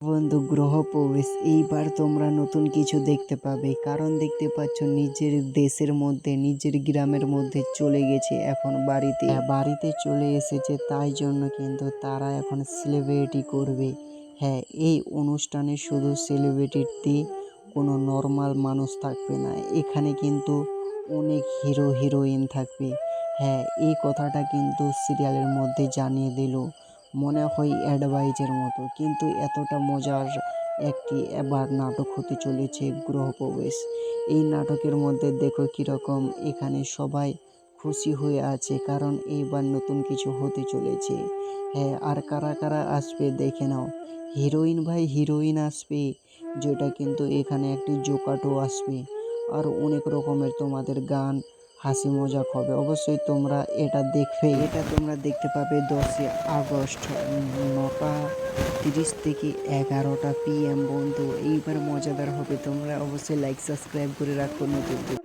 বন্ধু গ্রহ প্রবেশ। এইবার তোমরা নতুন কিছু দেখতে পাবে। কারণ দেখতে পাচ্ছ নিজের দেশের মধ্যে নিজের গ্রামের মধ্যে চলে গেছে এখন বাড়িতে। হ্যাঁ, বাড়িতে চলে এসেছে তাই জন্য কিন্তু তারা এখন সেলিব্রিটি করবে। হ্যাঁ এই অনুষ্ঠানে শুধু সেলিব্রিটি কোনো নর্মাল মানুষ থাকবে না। এখানে কিন্তু অনেক হিরো হিরোইন থাকবে। হ্যাঁ এই কথাটা কিন্তু সিরিয়ালের মধ্যে জানিয়ে দিল। মনে হয় অ্যাডভাইজের মতো। কিন্তু এতটা মজার একটি এবার নাটক হতে চলেছে গৃহপ্রবেশ। এই নাটকের মধ্যে দেখো কীরকম এখানে সবাই খুশি হয়ে আছে কারণ এইবার নতুন কিছু হতে চলেছে। হ্যাঁ আর কারা কারা আসবে দেখে নাও। হিরোইন ভাই হিরোইন আসবে, যেটা কিন্তু এখানে একটি জোকাটো আসবে। আর অনেক রকমের তোমাদের গান হাসি মজাক হবে। অবশ্যই তোমরা এটা দেখবে। এটা তোমরা দেখতে পাবে দশই আগস্ট, নটা তিরিশ থেকে এগারোটা পিএম বন্ধু। এইবার মজাদার হবে। তোমরা অবশ্যই লাইক সাবস্ক্রাইব করে রাখো নতুন।